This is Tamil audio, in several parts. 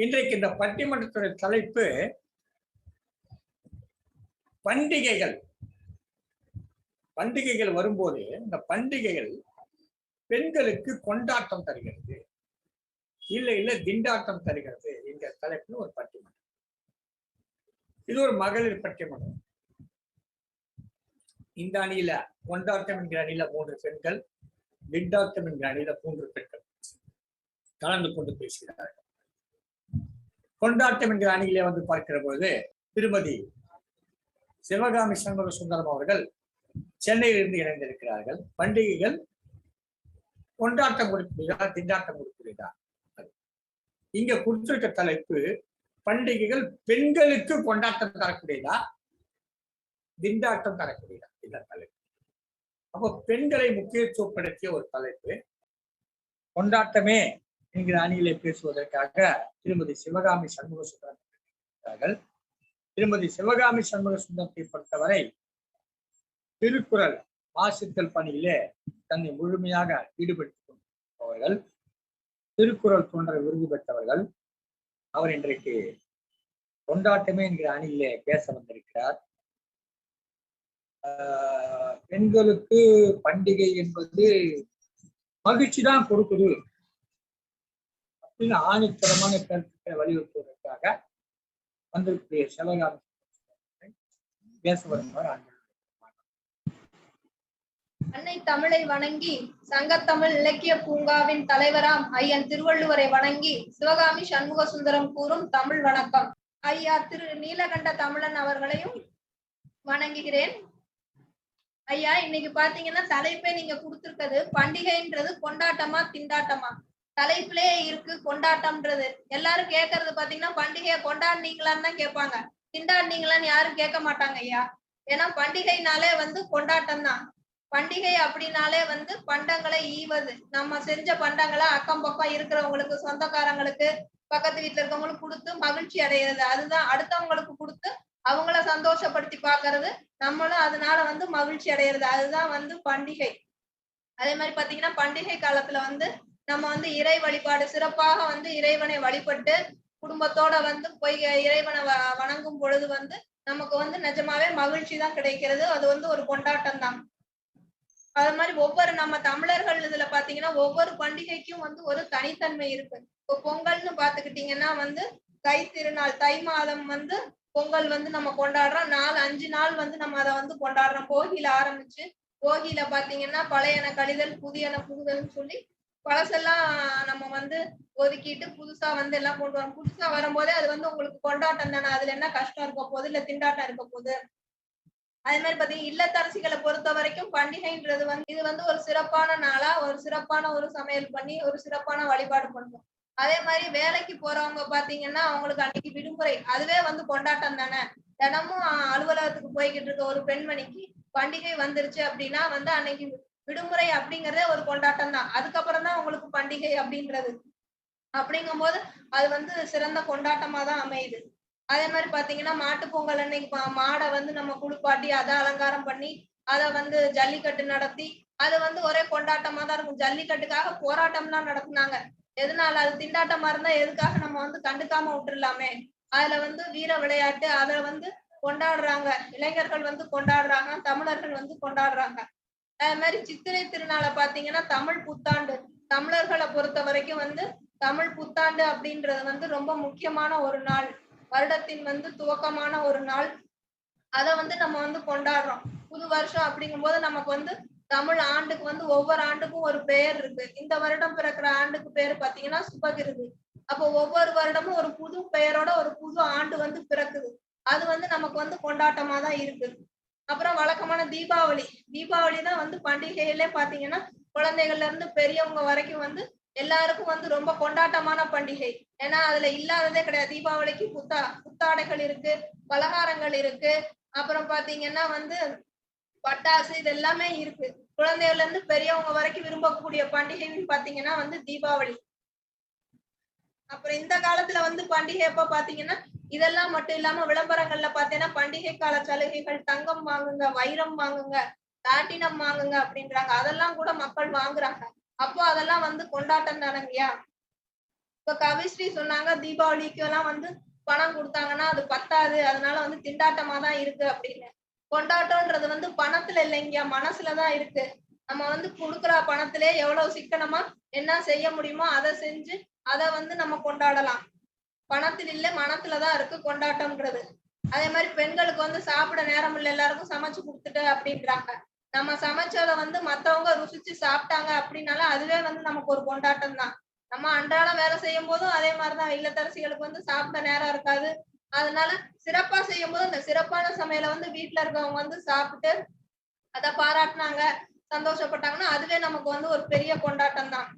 இன்றைக்கு இந்த பட்டிமன்றத்துடைய தலைப்பு பண்டிகைகள். பண்டிகைகள் வரும்போது இந்த பண்டிகைகள் பெண்களுக்கு கொண்டாட்டம் தருகிறது. இல்லை இல்லை திண்டாட்டம் தருகிறது என்ற தலைப்பில் ஒரு பட்டிமன்றம். இது ஒரு மகளிர் பட்டிமன்றம். இந்த அணியில கொண்டாட்டம் என்கிற அணியில மூன்று பெண்கள் திண்டாட்டம் என்கிற அணியில மூன்று பெண்கள். கலந்து கொண்டு பேசுகிறார்கள். கொண்டாட்டம் என்கிற அணியிலே வந்து பார்க்கிற பொழுது திருமதி சிவகாமி சண்முக சுந்தரம் அவர்கள் சென்னையிலிருந்து இணைந்திருக்கிறார்கள். பண்டிகைகள் கொண்டாட்டம் கொடுக்கிறதா திண்டாட்டம் கொடுக்கிறதா இங்க கொடுத்திருக்க தலைப்பு பண்டிகைகள் பெண்களுக்கு கொண்டாட்டம் தரக்கூடியதா? திண்டாட்டம் தரக்கூடியதா? இந்த தலைப்பு. அப்போ பெண்களை முக்கியத்துவப்படுத்திய ஒரு தலைப்பு கொண்டாட்டமே என்கிற அணியிலே பேசுவதற்காக திருமதி சிவகாமி சண்முக சுந்தரம் திருமதி சிவகாமி சண்முக சுந்தரத்தை பொறுத்தவரை திருக்குறள் வாசித்தல் பணியிலே தன்னை முழுமையாக ஈடுபடுத்திக் கொண்டிருப்பவர்கள். திருக்குறள் போன்ற விருது பெற்றவர்கள். அவர் இன்றைக்கு கொண்டாட்டமே என்கிற அணியிலே பேச வந்திருக்கிறார். பெண்களுக்கு பண்டிகை என்பது மகிழ்ச்சி தான் கொடுக்குது. அப்படின்னு ஆணித்தரமான கருத்துக்களை வலியுறுத்துவதற்காக வந்திருக்கிற சிவகாமி பேச வருமாறு அன்னை தமிழை வணங்கி சங்கத்தமிழ் இலக்கிய பூங்காவின் தலைவராம் ஐயன் திருவள்ளுவரை வணங்கி சிவகாமி சண்முக சுந்தரம் கூறும் தமிழ் வணக்கம். ஐயா திரு நீலகண்ட தமிழன் அவர்களையும் வணங்குகிறேன். ஐயா இன்னைக்கு பாத்தீங்கன்னா தலைப்பே நீங்க கொடுத்திருக்கிறது பண்டிகைன்றது கொண்டாட்டமா திண்டாட்டமா? தலைப்பிலே இருக்கு கொண்டாட்டம்ன்றது. எல்லாரும் கேட்கறது பாத்தீங்கன்னா பண்டிகையை கொண்டாடினீங்களான்னு தான் கேட்பாங்க. திண்டாடினீங்களான்னு யாரும் கேட்க மாட்டாங்க ஐயா. ஏன்னா பண்டிகைனாலே வந்து கொண்டாட்டம் தான். பண்டிகை அப்படின்னாலே வந்து பண்டங்களை ஈவது. நம்ம செஞ்ச பண்டங்களை அக்கம் பக்கம் இருக்கிறவங்களுக்கு சொந்தக்காரங்களுக்கு பக்கத்து வீட்டுல இருக்கவங்களுக்கு கொடுத்து மகிழ்ச்சி அடைகிறது அதுதான் அடுத்தவங்களுக்கு கொடுத்து அவங்கள சந்தோஷப்படுத்தி பாக்குறது. நம்மளும் அதனால வந்து மகிழ்ச்சி அடைகிறது அதுதான் வந்து பண்டிகை. அதே மாதிரி பாத்தீங்கன்னா பண்டிகை காலத்துல வந்து நம்ம வந்து இறை வழிபாடு சிறப்பாக வந்து இறைவனை வழிபட்டு குடும்பத்தோட வந்து போய் இறைவனை வணங்கும் பொழுது வந்து நமக்கு வந்து நிஜமாவே மகிழ்ச்சி தான் கிடைக்கிறது. அது வந்து ஒரு கொண்டாட்டம் தான். அது மாதிரி ஒவ்வொரு நம்ம தமிழர்கள் இதுல பாத்தீங்கன்னா ஒவ்வொரு பண்டிகைக்கும் வந்து ஒரு தனித்தன்மை இருக்கு. இப்போ பொங்கல்னு பாத்துக்கிட்டீங்கன்னா வந்து தை திருநாள் தை மாதம் வந்து பொங்கல் வந்து நம்ம கொண்டாடுறோம். நாலு அஞ்சு நாள் வந்து நம்ம அதை வந்து கொண்டாடுறோம். போகியில ஆரம்பிச்சு போகியில பாத்தீங்கன்னா பழையன கழிதல் புதியன புகுதல்னு சொல்லி பழசெல்லாம் நம்ம வந்து ஒதுக்கிட்டு புதுசா வந்து எல்லாம் கொண்டு வரோம் புதுசா வரும்போதே அது வந்து உங்களுக்கு கொண்டாட்டம் தானே. அதுல என்ன கஷ்டம் இருக்க போகுது? இல்ல திண்டாட்டம் இருக்க போகுது? அதே மாதிரி பாத்தீங்கன்னா இல்லத்தரசிகளை பொறுத்த வரைக்கும் பண்டிகைன்றது வந்து இது வந்து ஒரு சிறப்பான நாளா ஒரு சிறப்பான ஒரு சமையல் பண்ணி ஒரு சிறப்பான வழிபாடு பண்ணுவோம் அதே மாதிரி வேலைக்கு போறவங்க பாத்தீங்கன்னா அவங்களுக்கு அன்னைக்கு விடுமுறை. அதுவே வந்து கொண்டாட்டம் தானே. தினமும் அலுவலகத்துக்கு போய்கிட்டு இருக்க ஒரு பெண்மணிக்கு பண்டிகை வந்துருச்சு அப்படின்னா வந்து அன்னைக்கு விடுமுறை அப்படிங்கறதே ஒரு கொண்டாட்டம் தான். அதுக்கப்புறம் தான் உங்களுக்கு பண்டிகை அப்படின்றது. அப்படிங்கும் போது அது வந்து சிறந்த கொண்டாட்டமா தான் அமையுது. அதே மாதிரி பாத்தீங்கன்னா மாட்டு பொங்கல் அன்னைக்கு மாடை வந்து நம்ம குளிப்பாட்டி அதை அலங்காரம் பண்ணி அதை வந்து ஜல்லிக்கட்டு நடத்தி அது வந்து ஒரே கொண்டாட்டமா தான் இருக்கும். ஜல்லிக்கட்டுக்காக போராட்டம்லாம் நடத்தினாங்க. எதனால? அது திண்டாட்டமா இருந்தா எதுக்காக நம்ம வந்து கண்டுக்காம விட்டுருலாமே அதுல வந்து வீர விளையாட்டு அதை வந்து கொண்டாடுறாங்க. இளைஞர்கள் வந்து கொண்டாடுறாங்க தமிழர்கள் வந்து கொண்டாடுறாங்க. அதே மாதிரி சித்திரை திருநாளை பாத்தீங்கன்னா தமிழ் புத்தாண்டு. தமிழர்களை பொறுத்த வரைக்கும் வந்து தமிழ் புத்தாண்டு அப்படின்றது வந்து ரொம்ப முக்கியமான ஒரு நாள். வருடத்தின் வந்து துவக்கமான ஒரு நாள். அதை வந்து நம்ம வந்து கொண்டாடுறோம். புது வருஷம் அப்படிங்கும் போது நமக்கு வந்து தமிழ் ஆண்டுக்கு வந்து ஒவ்வொரு ஆண்டுக்கும் ஒரு பெயர் இருக்கு. இந்த வருடம் பிறக்கிற ஆண்டுக்கு பேர் பாத்தீங்கன்னா சுபகிருது. அப்போ ஒவ்வொரு வருடமும் ஒரு புது பெயரோட ஒரு புது ஆண்டு வந்து பிறக்குது. அது வந்து நமக்கு வந்து கொண்டாட்டமா தான் இருக்கு. அப்புறம் வழக்கமான தீபாவளி. தீபாவளி தான் வந்து பண்டிகையில பாத்தீங்கன்னா குழந்தைகள்ல இருந்து பெரியவங்க வரைக்கும் வந்து எல்லாருக்கும் வந்து ரொம்ப கொண்டாட்டமான பண்டிகை. ஏன்னா அதுல இல்லாததே கிடையாது. தீபாவளிக்கு புத்தா புத்தாடைகள் இருக்கு பலகாரங்கள் இருக்கு. அப்புறம் பாத்தீங்கன்னா வந்து பட்டாசு இது எல்லாமே இருக்கு. குழந்தைகள்ல இருந்து பெரியவங்க வரைக்கும் விரும்பக்கூடிய பண்டிகைன்னு பாத்தீங்கன்னா வந்து தீபாவளி. அப்புறம் இந்த காலத்துல வந்து பண்டிகை எப்ப பாத்தீங்கன்னா இதெல்லாம் மட்டும் இல்லாம விளம்பரங்கள்ல பாத்தீங்கன்னா பண்டிகை கால சலுகைகள் தங்கம் வாங்குங்க வைரம் வாங்குங்க பிளாட்டினம் வாங்குங்க அப்படின்றாங்க. அதெல்லாம் கூட மக்கள் வாங்குறாங்க. அப்போ அதெல்லாம் வந்து கொண்டாட்டம் தானங்கய்யா இப்ப கவிஸ்ரீ சொன்னாங்க தீபாவளிக்கு எல்லாம் வந்து பணம் கொடுத்தாங்கன்னா அது பத்தாது. அதனால வந்து திண்டாட்டமா தான் இருக்கு அப்படின்னு. கொண்டாட்டம்ன்றது வந்து பணத்துல இல்லைங்க மனசுலதான் இருக்கு. நம்ம வந்து கொடுக்குற பணத்திலே எவ்வளவு சிக்கனமா என்ன செய்ய முடியுமோ அதை செஞ்சு அதை வந்து நம்ம கொண்டாடலாம். பணத்தில் இல்ல மனத்துலதான் இருக்கு கொண்டாட்டம்ங்கிறது. அதே மாதிரி பெண்களுக்கு வந்து சாப்பிட நேரம் இல்ல எல்லாருக்கும் சமைச்சு கொடுத்துட்டு அப்படின்றாங்க. நம்ம சமைச்சதை வந்து மத்தவங்க ருசிச்சு சாப்பிட்டாங்க அப்படின்னாலும் அதுவே வந்து நமக்கு ஒரு கொண்டாட்டம் தான். நம்ம அன்றாடம் வேலை செய்யும் போதும் அதே மாதிரிதான் இல்லத்தரசிகளுக்கு வந்து சாப்பிட நேரம் இருக்காது. அதனால சிறப்பா செய்யும் போது அந்த சிறப்பான சமையலை வந்து வீட்டுல இருக்கவங்க வந்து சாப்பிட்டு அதை பாராட்டினாங்க சந்தோஷப்பட்டாங்கன்னா அதுவே நமக்கு வந்து ஒரு பெரிய கொண்டாட்டம் தான்.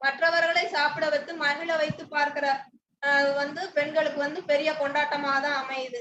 மற்றவர்களை சாப்பிட வைத்து மகிழ வைத்து பார்க்கிற வந்து பெண்களுக்கு வந்து பெரிய கொண்டாட்டமா தான் அமையுது.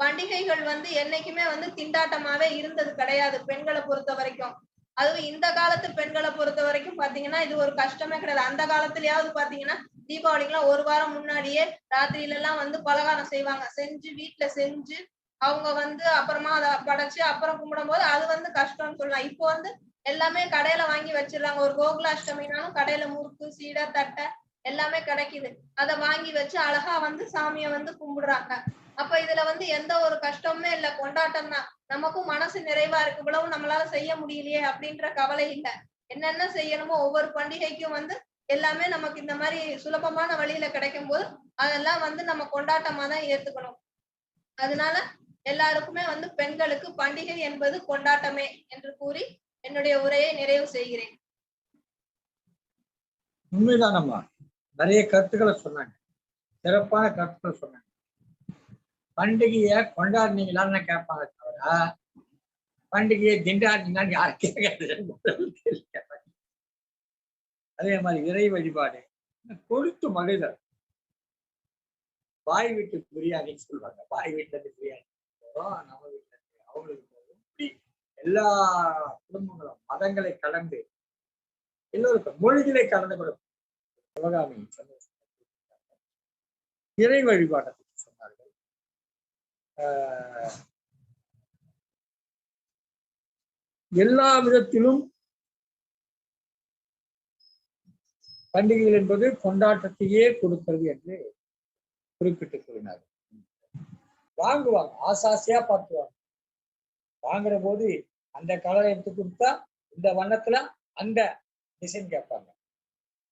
பண்டிகைகள் வந்து என்னைக்குமே வந்து திண்டாட்டமாவே இருந்தது கிடையாது பெண்களை பொறுத்த வரைக்கும். அதுவும் இந்த காலத்து பெண்களை பொறுத்த வரைக்கும் பாத்தீங்கன்னா இது ஒரு கஷ்டமே கிடையாது. அந்த காலத்துலயாவது பாத்தீங்கன்னா தீபாவளிக்குலாம் ஒரு வாரம் முன்னாடியே ராத்திரியில எல்லாம் வந்து பலகாரம் செய்வாங்க. செஞ்சு வீட்டுல செஞ்சு அவங்க வந்து அப்புறமா அதை படைச்சு அப்புறம் கும்பிடும் போது அது வந்து கஷ்டம்னு சொல்லலாம் இப்போ வந்து எல்லாமே கடையில வாங்கி வச்சிடுறாங்க. ஒரு கோகுலாஷ்டமினாலும் கடையில முறுக்கு சீடை தட்டை எல்லாமே கிடைக்குது. அத வாங்கி வச்சு அழகா வந்து சாமிய வந்து கும்பிடுறாங்க. அப்ப இதுல வந்து எந்த ஒரு கஷ்டமுமே இல்ல. கொண்டாட்டம் தான் நமக்கும் மனசு நிறைவா இருக்கு. இவ்வளவு நம்மளால செய்ய முடியலையே அப்படின்ற கவலை இல்ல. என்னென்ன செய்யணுமோ ஒவ்வொரு பண்டிகைக்கும் வந்து எல்லாமே நமக்கு இந்த மாதிரி சுலபமான வழியில கிடைக்கும் போது அதெல்லாம் வந்து நம்ம கொண்டாட்டமா தான் ஏத்துக்கணும். அதனால எல்லாருக்குமே வந்து பெண்களுக்கு பண்டிகை என்பது கொண்டாட்டமே என்று கூறி என்னுடைய உரையை நிறைவு செய்கிறேன். உண்மைதானம்மா? நிறைய கருத்துக்களை சொன்னாங்க. சிறப்பான கருத்துக்களை சொன்னாங்க. பண்டிகையை கொண்டாடுனீங்களான்னு கேட்பாங்க தவிர பண்டிகையை திண்டாடினீங்களான்னு யாரும் கேட்காது? அதே மாதிரி இறை வழிபாடு. கொடுத்து மகிழ்தல். பாய் வீட்டு பிரியாணின்னு சொல்லுவாங்க. பாய் வீட்டுல இருந்து பிரியாணி நம்ம வீட்டுல இருந்து அவங்களுக்கு இப்படி எல்லா குடும்பங்களும் மதங்களை கடந்து எல்லோருக்கும் மொழிகளை கடந்து கொடுக்கும் சிவகாமி இறை வழிபாட்டை பற்றி சொன்னார்கள். ஆஹ் எல்லா விதத்திலும் பண்டிகைகள் என்பது கொண்டாட்டத்தையே கொடுக்கிறது என்று குறிப்பிட்டு கூறினார் வாங்குவாங்க ஆசாசியா பார்த்துவாங்க. வாங்குற போது அந்த கலரை எடுத்து கொடுத்தா இந்த வண்ணத்துல அந்த டிசைன் கேட்பாங்க.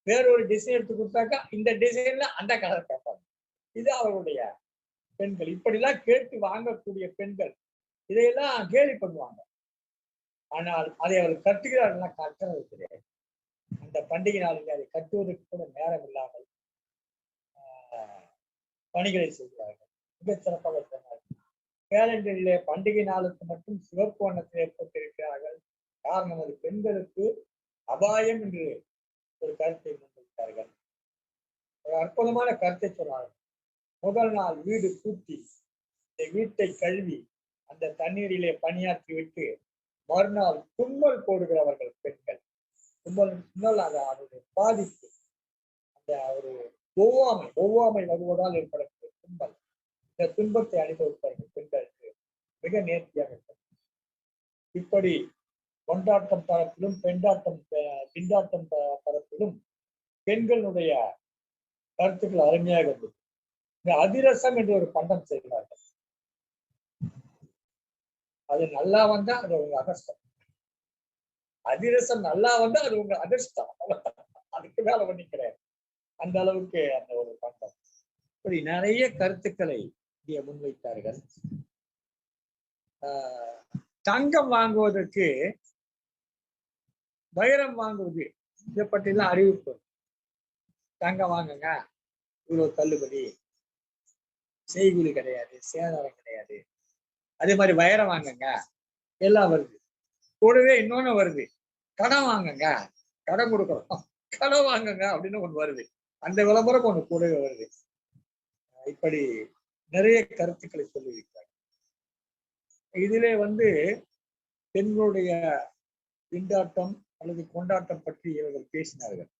வேறொரு டிசைன் எடுத்து கொடுத்தாக்கா இந்த டிசைன்ல அந்த கலர் கேட்பாங்க இது அவருடைய பெண்கள். இப்படிலாம் கேட்டு வாங்கக்கூடிய பெண்கள் இதையெல்லாம் கேலி பண்ணுவாங்க. ஆனால் அதை அவர் கட்டுகிறார்கள் கட்டுறது கிடையாது அந்த பண்டிகை நாளில் அதை கட்டுவதற்கு கூட நேரம் இல்லாமல் ஆஹ், பணிகளை செய்கிறார்கள். மிகச் சிறப்பாக சொன்னார்கள் கேலண்டரிலே பண்டிகை நாளுக்கு மட்டும் சிவப்பு வண்ணத்தில் ஏற்பட்டிருக்கிறார்கள் காரணம் அது பெண்களுக்கு அபாயம் என்று ஒரு கருத்தை முன்வைத்தார்கள். ஒரு அற்புதமான கருத்தை சொன்னார்கள். முதல் நாள் வீடு கூட்டி இந்த வீட்டை கழுவி அந்த தண்ணீரிலே பணியாற்றி விட்டு மறுநாள் தும்மல் போடுகிறவர்கள் பெண்கள். தும்மல் தும்மல் அது அதனுடைய பாதிப்பு. அந்த ஒரு ஒவ்வாமை ஒவ்வாமை வருவதால் ஏற்படக்கூடிய தும்மல் இந்த துன்பத்தை அனுபவிப்பார்கள் பெண்களுக்கு மிக நேர்த்தியாக இருக்கும் இப்படி கொண்டாட்டம் தரப்பிலும் பெண்டாட்டம் த- திண்டாட்டம் தரப்பிலும் பெண்களுடைய கருத்துக்கள் அருமையாக இருந்தது. இந்த அதிரசம் என்று ஒரு பண்டம் செய்கிறார்கள் அது நல்லா வந்தா அது உங்க அதிர்ஷ்டம். அதிரசம் நல்லா வந்தா அது உங்க அதிர்ஷ்டம். அதுக்கு மேல பண்ணிக்கிறேன் அந்த அளவுக்கு அந்த ஒரு பண்டம். இப்படி நிறைய கருத்துக்களை இங்கே முன்வைத்தார்கள். ஆஹ் தங்கம் வாங்குவதற்கு வைரம் வாங்குவது இதை பற்றிலாம் அறிவிப்பு. தங்கம் வாங்குங்க. இவ்வளவு தள்ளுபடி. செய்கூலி கிடையாது சேதாரம் கிடையாது. அதே மாதிரி வைரம் வாங்குங்க. எல்லாம் வருது. கூடவே இன்னொன்னு வருது. கடன் வாங்குங்க. கடன் கொடுக்குறோம். கடன் வாங்குங்க அப்படின்னு ஒன்று வருது. அந்த விளம்பரம் ஒன்று கூடவே வருது. இப்படி நிறைய கருத்துக்களை சொல்லியிருக்கிறார் இதிலே வந்து பெண்களுடைய திண்டாட்டம் அல்லது கொண்டாட்டம் பற்றி இவர்கள் பேசினார்கள்.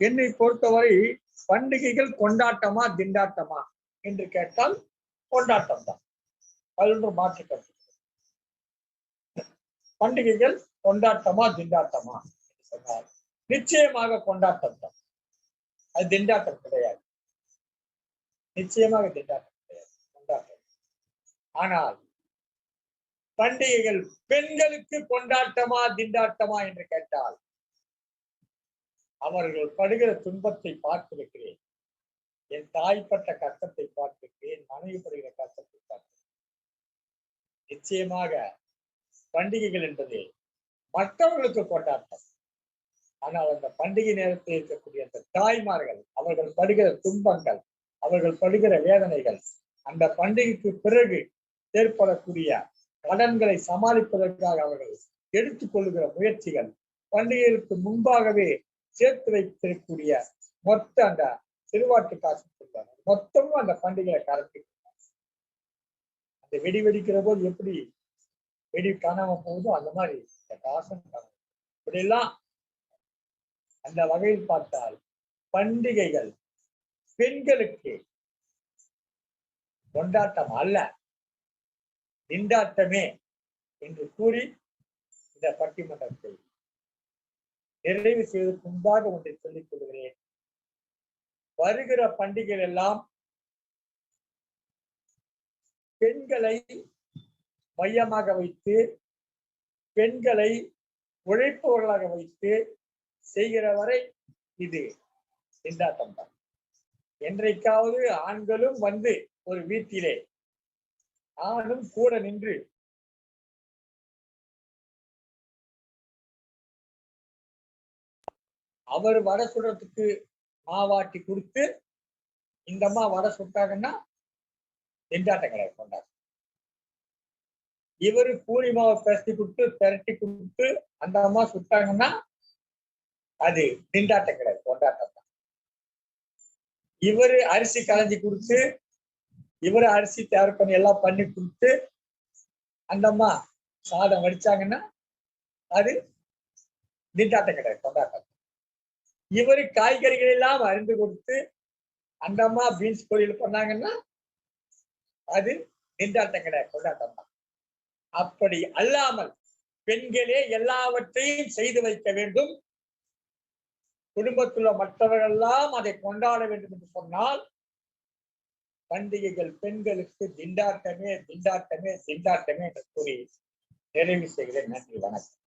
என்னை பொறுத்தவரை பண்டிகைகள் கொண்டாட்டமா திண்டாட்டமா என்று கேட்டால் கொண்டாட்டம் தான் பதினொன்று மாற்று கருத்து பண்டிகைகள் கொண்டாட்டமா திண்டாட்டமா என்று சொன்னார் நிச்சயமாக கொண்டாட்டம் தான் அது திண்டாட்டம் கிடையாது. நிச்சயமாக திண்டாட்டம் கிடையாது. கொண்டாட்டம். ஆனால் பண்டிகைகள் பெண்களுக்கு கொண்டாட்டமா திண்டாட்டமா என்று கேட்டால் அவர்கள் படுகிற துன்பத்தை பார்த்திருக்கிறேன். என் தாய்ப்பட்ட கஷ்டத்தை பார்த்திருக்கிறேன். மனைவி படுகிற கஷ்டத்தை பார்த்திருக்கிறேன். நிச்சயமாக பண்டிகைகள் என்பது மற்றவர்களுக்கு கொண்டாட்டம். ஆனால் அந்த பண்டிகை நேரத்தில் இருக்கக்கூடிய அந்த தாய்மார்கள் அவர்கள் படுகிற துன்பங்கள் அவர்கள் படுகிற வேதனைகள் அந்த பண்டிகைக்கு பிறகு ஏற்படக்கூடிய கடன்களை சமாளிப்பதற்காக அவர்கள் எடுத்துக்கொள்கிற முயற்சிகள் பண்டிகைகளுக்கு முன்பாகவே சேர்த்து வைத்திருக்கக்கூடிய மொத்த அந்த சிறுவாட்டு காசு சொல்றாங்க மொத்தமும் அந்த பண்டிகையை கரப்பி அந்த வெடி வெடிக்கிற போது எப்படி? வெடி காணாம போகுதோ அந்த மாதிரி இந்த காசும் இப்படியெல்லாம் அந்த வகையில் பார்த்தால் பண்டிகைகள் பெண்களுக்கு கொண்டாட்டம் அல்ல. திண்டாட்டமே என்று கூறி இந்த பட்டிமன்றத்தை நிறைவு செய்வது முன்பாக ஒன்றை சொல்லிக் கொள்கிறேன். வருகிற பண்டிகைகள் எல்லாம் பெண்களை மையமாக வைத்து பெண்களை உழைப்பவர்களாக வைத்து செய்கிற வரை இது திண்டாட்டம் தான் என்றைக்காவது ஆண்களும் வந்து ஒரு வீட்டிலே ஆணும் கூட நின்று அவர் வடை சுடுறதுக்கு மாவாட்டி கொடுத்து இந்த அம்மா வடை சுட்டாங்கன்னா திண்டாட்ட கிடையாது கொண்டாட்டம். இவரு பூரி மாவை பிரட்டி கொடுத்து திரட்டி கொடுத்து அந்த அம்மா சுட்டாங்கன்னா அது திண்டாட்ட கிடையாது கொண்டாட்டம் தான். இவரு அரிசி களைஞ்சி கொடுத்து இவரை அரிசி தயார் பண்ணி எல்லாம் பண்ணி கொடுத்து அந்த அம்மா சாதம் வடிச்சாங்கன்னா அது திண்டாட்டம் கிடையாது கொண்டாட்டம். இவரு காய்கறிகள் எல்லாம் அறிந்து கொடுத்து அந்த அம்மா பீன்ஸ் பொரியல் பண்ணாங்கன்னா அது திண்டாட்டம் கிடையாது கொண்டாட்டம் தான். அப்படி அல்லாமல் பெண்களே எல்லாவற்றையும் செய்து வைக்க வேண்டும். குடும்பத்தில் மற்றவர்கள் எல்லாம் அதை கொண்டாட வேண்டும் என்று சொன்னால் பண்டிகைகள் பெண்களுக்கு திண்டாட்டமே திண்டாட்டமே திண்டாட்டமே என்று கூறி நிறைவு செய்கிறேன். நன்றி வணக்கம்.